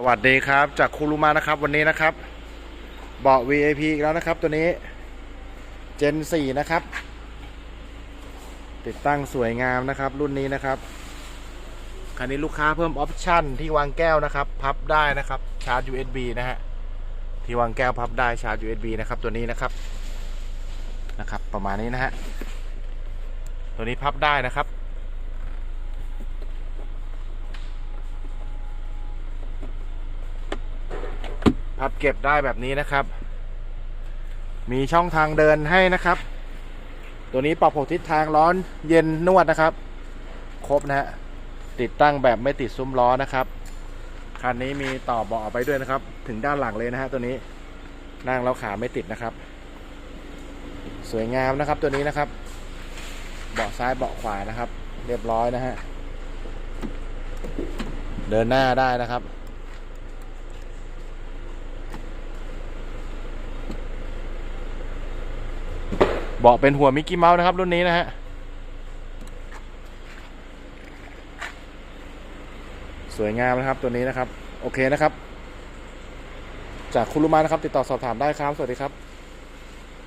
สวัสดีครับจากคูรุมานะครับวันนี้นะครับ เบาะ VIP อีกแล้วนะครับ ตัวนี้ Gen 4นะครับ ติดตั้งสวยงามนะครับ รุ่นนี้นะครับคันนี้ลูกค้าเพิ่มออปชั่นที่วางแก้วนะครับ พับได้นะครับชาร์จ USB นะฮะที่วางแก้วพับได้ชาร์จ USB นะครับ ตัวนี้นะครับนะครับ ประมาณนี้นะฮะตัวนี้พับได้นะครับ พับเก็บได้แบบนี้นะครับ มีช่องทางเดินให้นะครับ ตัวนี้ปรับหกทิศทางร้อนเย็นนวดนะครับ ครบนะฮะติดตั้งแบบไม่ติดซุ้มล้อนะครับคันนี้มีต่อเบาะไปด้วยนะครับ ถึงด้านหลังเลยนะฮะตัวนี้นั่งแล้วขาไม่ติดนะครับ สวยงามนะครับตัวนี้นะครับ เบาะซ้ายเบาะขวานะครับ เรียบร้อยนะฮะเดินหน้าได้นะครับ เบาะเป็นหัวมิกกี้เมาส์นะครับ รุ่นนี้นะฮะ สวยงามนะครับตัวนี้นะครับ โอเคนะครับ จากคุณรุมานะครับ ติดต่อสอบถามได้ครับ สวัสดีครับ